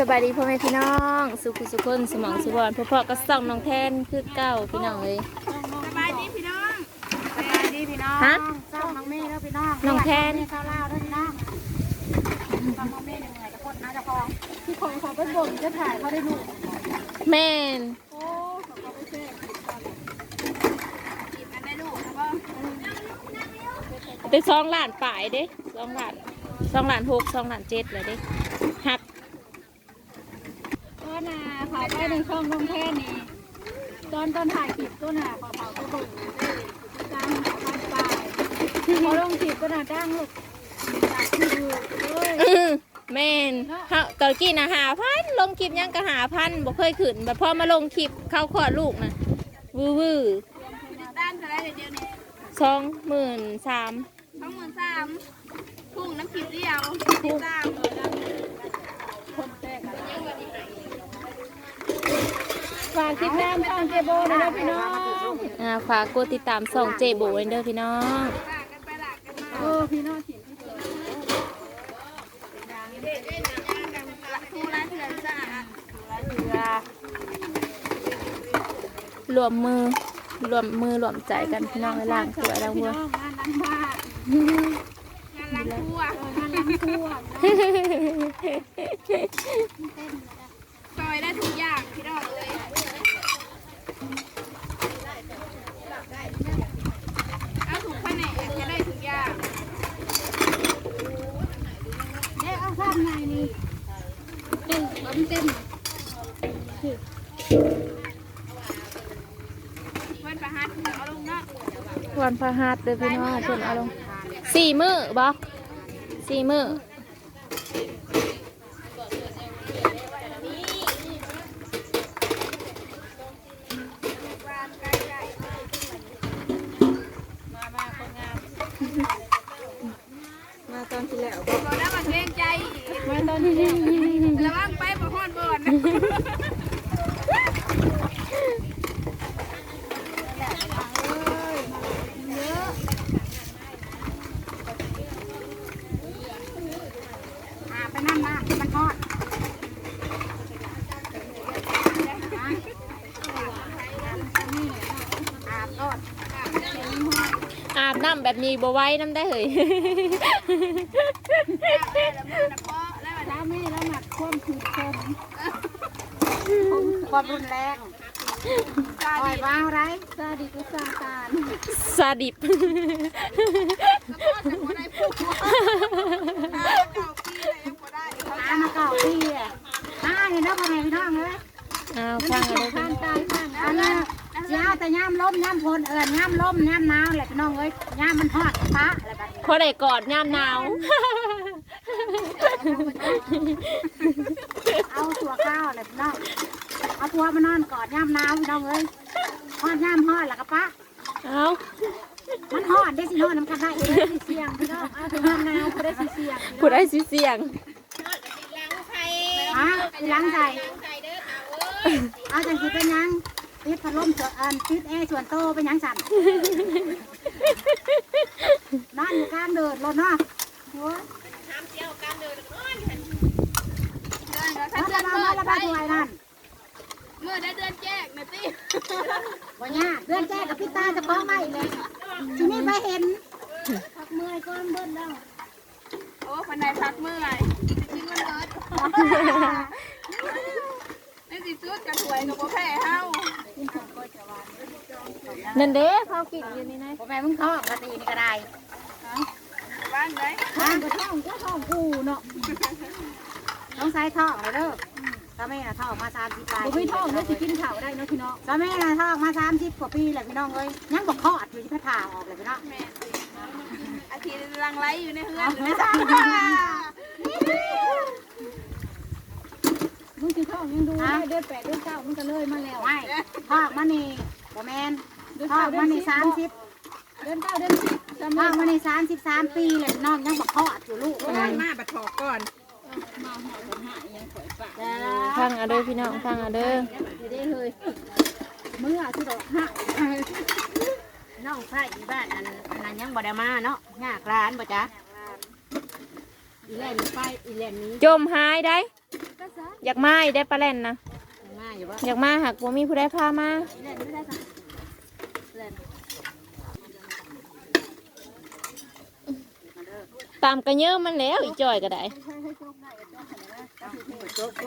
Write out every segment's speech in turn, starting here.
สบายดีพ่อแม่พี่น้อง สุขุสุขคนสมองสุบอนพ่อๆก็ส่องน้องแทนคือเก้าพี่น้องเลยสบายดีพี่น้องสบายดีพี่น้องฮะเศร้าน้องเมย์แล้วพี่น้องน้องแทนเศร้าเล่าแล้วพี่น้องฟังน้องเมย์เหนื่อยจะพดนะจะพองที่ของเขาไปบ่นจะถ่ายเขาได้ดูแม่นโอ้เขาไปเช่จีบกันได้ลูกแล้วก็ได้สองล้านป่ายเด้สองล้านสองล้านหกสองล้านเจ็ดเลยเด้หัก ก็น่ะเขาไปใน ช่องน้องแทนนี่ตอนตอนถ่ายคลิปก็น่ะเขาเขาก็บ่นจ้างเขาไปไปพอลงคลิปก็น่ะจ้างลูกจากที่ดูเอ้ยอื้อแม่นเฮาตอนกี้นะหาพันลงคลิปยังก็หาพันบ่เคยขึ้นแบบพอมาลงคลิปเข้าขอดลูกนะวือวือด้านเท่าไรเดี๋ยวนี้สองหมื่นสามสองหมื่นสามพุ่งน้ำคลิปเดียวติดตาม ฝากติดตามช่องเจโบด้วยนะพี่น้องอ่าฝากกดติดตามส่องเจโบไว้เด้อพี่น้องไปหลักกันมาโอ้พี่น้องถิ่นที่เกิดทูร้านเถื่อนสะอาทูร้านเถื่อนรวมมือรวมมือรวมใจกันพี่น้องในล่างสวยแล้วพี่วัวน้องงานล้างบ้านงานล้างครัวงานล้างครัวซอยได้ทุกอย่างพี่น้องเลยเอาถุงผ้าไหนจะได้ทุกอย่างเด็กเอาข้ามไงนี่ เต็มเต็มเต็มเพื่อนประหัดเอาลงเนาะวันพระหัสเด้อพี่น้องเพิ่นเอาลงสี่มือบ่สี่มือมาตอนที่แล้วบอกแล้วมันเกรงใจมาตอนที่ระวังไปบ่ฮอดบ่อน ไปนั่นนะมันฮอดอาบทอดอาบน้ำแบบนี้บ่ไหว้น้ำได้เหยแล้วแม่แล้วหมักความขืดคมความรุนแรงปล่อยว้าวไรซาดิกุซาตานซาดิบอามาเก่าปีอะอาเห็นแล้วพ่อแม่พี่น้องเลยอ้าวฟังกันเลยข้างตายข้างอันนั้นยาแต่ย่ามล้มย่ามพลเอิญย่ามล้มย่ามหนาวแหละพี่น้องเอ้ยย่ามมันทอดฟ้าอะไรแบบนี้พอได้กอดยามหนาว เอาตัวข้าวแหละพี่น้องเอาตัวมานอนกอดย่ามหนาวพี่น้องเอ้ยทอดย่ามทอดแล้วก็ปะเอามันหอดได้สิหอดน้ำกันได้เองสิเสียงพี่น้องเอาถึงน้ำนาวก็ได้สิเสียงพูดได้สิเสียง ฮะสิล้างใส่เอาจังสิเป็นหยังติดพัดลมส่วนอันติดแอร์ส่วนโตเป็นหยังสั่นนอนอยู่กลางเดินรถเนาะโอ้ยเอาระบายมาระบายถวายนั่นเมื่อได้เดือนแจ้งนะติวันนี้เดือนแจ้กับพี่ตาจะคล้องมาอีกเลยทีนี้ไปเห็นพักเมื่อยก้อนเบิ้ลแล้วโอ้คนไหนพักเมื่อยกินมันเบิด ในสิสุดกระถวยกับโบแพ้เฮานั่นเด้เขากินอยู่นี่นะพ่อแม่มึงท้องกะตีนี่ก็ได้บ้านไหนท้องก็ท้องก็ท้องกูเนาะต้องใช้ท้องเลยเด้อถ้าแม่น่ะท้องมาสามสิบปลายบ่มีท้องเด้อสิกินข้าวได้เนาะพี่น้องถ้าแม่น่ะท้องมาสามสิบกว่าปีแหละพี่น้องเอ้ยยังบ่คลอดอยู่ที่พระทาออกเลยพี่น้องแม่อาทิตย์ลังไรอยู่ในเฮือนไม่ทรา บมึงสิท้องยังดูได้เดือนแปดเดือนเก้ามันก็เลยมาแล้วไม่ท้องมันนี่บ่แม่นท้องมันนี่สามสิบเดือนเก้าเดือนสิบท้องมันนี่สามสิบสามปีเลยพี่น้องยังบ่คลอดอยู่ลูกมาบัดถอกก่อนฟังเอาเด้อพี่น้องฟังเอาเด้ออยู่ได้เลยเมื่อที่ดอกหักน้องไส้อีบ้านอันอันนั้นยังบ่ได้มาเนาะยากร้านบ่จ๊ะอีแลนไปอีแลนนี้จมหายได้ก็ อยากมาอีได้ปลาแล่นนะมาอยู่บ่อยากมาหักบ่มีผู้ใดพามาเล่นไม่ได้ค่ะเล่นตามกระเยอะมันแล้วอีจ่อยก็ได้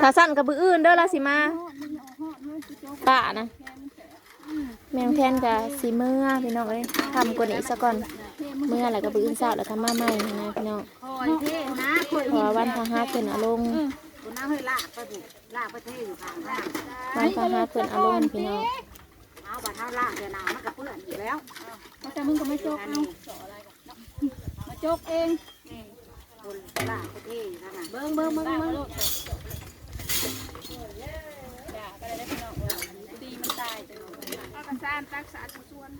ถ้าสั่นกับบืออื่นเด้อละสิมาป่านะแมงแทนกับสีเมื่อพี่น้องเอ้ยทำกว่านี้ซะก่อนเมื่ออะไรกับบืออื่นเศร้าแล้วก็มาใหม่นะพี่น้องคอยเท่นะคอยเพราะว่าวันพาหาเพิ่นเอาลงคุ ณน้าเฮ้ยลากไปบุลากไปเท่อยู่ข้างล่างวันพาหาเพิ่นเอาลงพี่น้องเอาบัดเท้าลากเดี๋ยวหนามันกับเพื่อนอยู่แล้วแต่มึงก็ไม่โจกเอามาโจกเองคนลากไปเท่อยู่ข้างเบิ้งเบิ้งเบิ้งเบิ้งตีมันตายเอากระซานตักสาดส่วน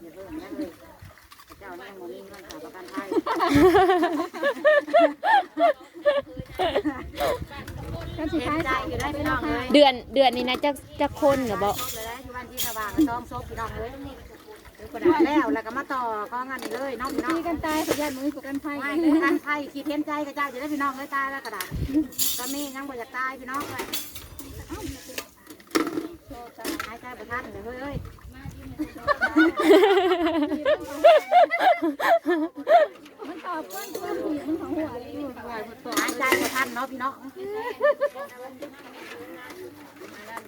อย่าเบิ้งนะเลย เจ้าเนี่ยโมมีเงินขาประกันไทยกันสุดเห็นท้ายใจอยู่ได้พี่น้องเลยเดือนเดือนนี้นะจักจักคนเหรอบ่ซบเลยได้ที่วันที่สว่างต้องซบพี่น้องเลยกระดาษแล้วแล้วก็มาต่อข้องานนี้เลยน้องพี่น้องตีกันตายขยันมือกับกันไฟไม่เลยกันไทยขีดเทียนใจกระจายจะได้พี่น้องเลยตายแล้วกระดาษตอนนี้ยังบ่อยากตายพี่น้องเลยหายใจประทันเลยเฮ้ย มันตอบก้นก้นผีมันของหัวเลยอยู่หายใจประทันเนาะพี่น้อง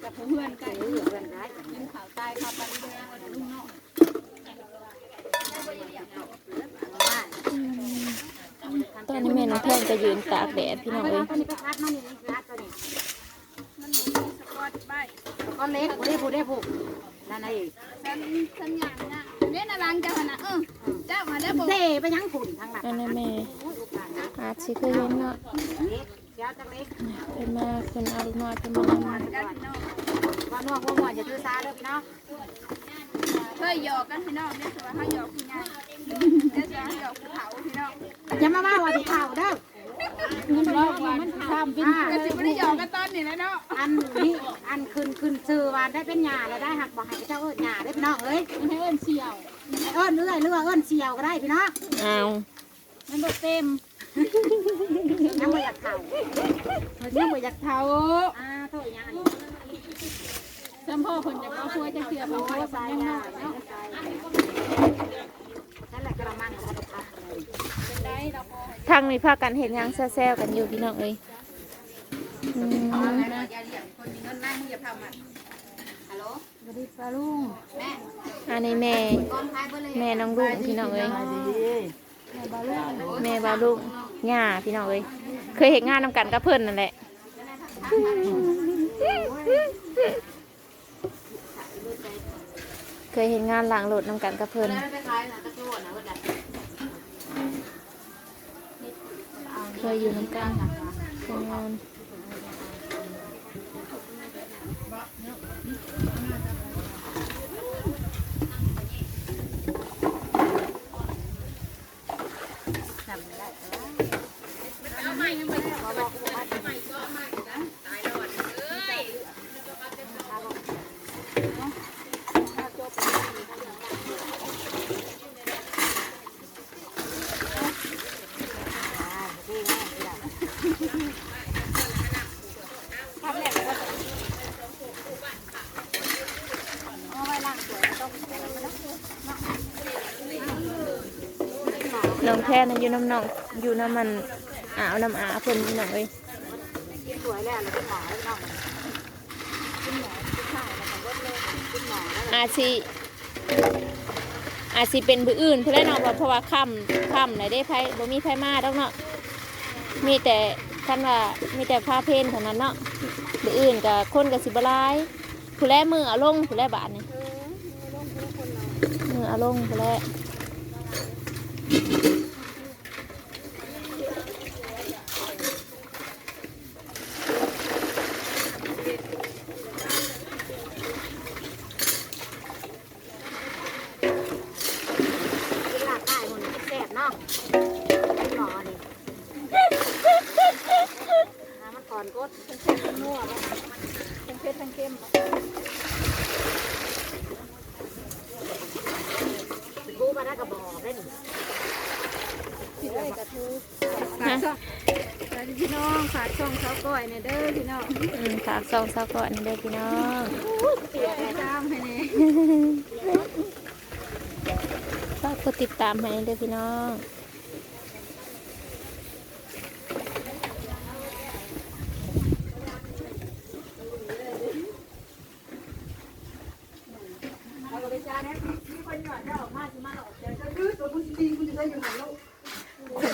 กับเพื่อนกันเพื่อนกันยังข่าวตายข่าวปันเดือนลุงเนาะตอนนี้แม่น้องแทนก็ยืนตากแดดพี่น้องเอ้ยตัวนี้ไปพัดมานี่พัดตัวนี้มันมีสกอตใบก็เล็กผู้ได้ผู้ได้ผูกนั่นเองฉันฉันอย่างนะ เล่นอะไรเจ้านะเออเจ้ามาได้บอกเซ่ไปยังฝุ่นทางหลังอันนี้แม่อุ้ยอุปการนะอาจสิเคยเห็นเนาะเล็กเจ้าจังเล็กเพิ่นมาเพิ่นเอาลูกน้อยเพิ่นมาเอามากันพี่น้องว่านัวพวกมันจะถือซาเด้อพี่น้องเคยหยอกกันพี่น้องเนี่ยถือว่าเขาหยอกพี่ไงเดี๋ยวจะหยอกภูเขาพี่น้องอย่ามาว่าว่าที่ข่าวเด้อ มันรอบวันทำเป็นก็จะไม่ได้หยอกกันตอนนี้แล้วเนาะอันนี้อันขึ้นขึ้นชื่อว่าได้เป็นหญ้าแล้วได้หักบ่ให้เจ้าเอิ้นหญ้าได้พี่น้องเอ้ยมันให้เอิ้นเสี่ยวเอิ้นเรื่อยเรื่อยเอิ้นเสี่ยวก็ได้พี่น้องเอามันบดเต็มยังบ่อยากข่านยังบ่อยากเท้าอ่าโทษยังจำพ่อคนจะเอาช่วยจะเสือพ่อโอ้ว่าสาสายยหยังญ้าเนาะเนาะนั่นแหละกระมังของเรา ทางนี้พากันเห็นยังแซ่ๆกันอยู่พี่น้องเอ้ยอืมอย่าเรียกคนมีเงินนั่งมึงอย่าทำมันฮัลโหลสวัสดีปลาลุงแม่อันนี้แม่ แม่น้องลุงพี่น้องเอ้ยแม่ปลาลุงแม่บาลุงย่าพี่น้องเอ้ยเคยเห็นงานนำกันกับเพิ่อนนั่นแหละเคยเห็นงานหล้างรถนำกันกับเพิ่นแล้วไปขายน่ เคยอยู่นำกันเคยงาน จำไม่ได้เอาไว้ล้างสวยต้อง น้องแท้นั่นอยู่น้ำน้องอยู่น้ำมันอ่าวน้ำอาเพิ่นพี่องเอ้ยกินสวยแล้วแล้วก็หมอแล้วน้องมันอาชีอาชีเป็นบืออื่นเพื่อนเนาะเพราะว่าค่ำค่ำไหนได้ไผบ่มีไผมาดอกเนาะมีแต่คันว่ามีแต่ผ้าเพนเท่านั้นเนาะบืออื่นกับคนกับสิบลายผู้แลมือเอาลงผู้แลบาทนี่ มือเอาลงไปแล้วนหลากได้หมดแซ่บเนาะหมอนี่น้ำมันก่อนกด นัวทั้งเผ็ดทั้งเค็ม กูมาได้กระบอกได้หนิ สิได้กระทู ฮะ แต่ วัสดี พี่น้องฝากช่องเขาก่อยในเด้อพี่น้องอืมฝากซองซาก่อนเด้อพี่น้องติดตามให้แน่ฝากกดติดตามให้เด้อพี่น้อง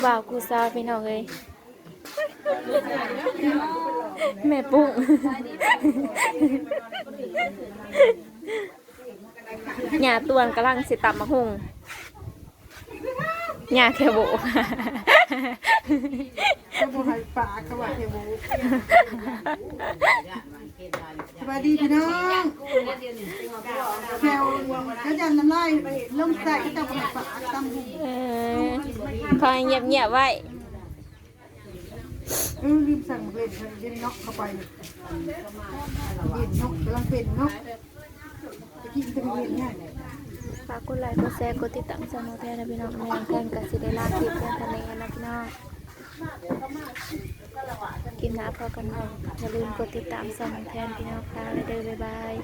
บ่าวครูสาวพี่น้องเลยแม่ปุ้งหญ้าตวนกำลังสิตำมะฮุงหญ้าแคโบก็บ่ให้ปากก็ว่าเทวู สวัสดีพี่น้องแถวก็จะน้ำลายลงใส่ก็จะบ่ให้ปากตำหูเออคอยเงียบเงียบไว้เออลืมสั่งเล่นเย็นนกเข้าไปเห็นนกกำลังเป็นนกจะกินเป็นเย็นง่ายฝากกดไลค์กดแชร์กดติดตามช่องแทนนะพี่น้องในแทนกับสิได้ลาคลิปเพื่อนทะเลนะพี่น้อง กินน้ำพอกันหน่อยอย่าลืมกดติดตามช่องแทนพี่น้องค่ะเลยเด้อบ๊ายบาย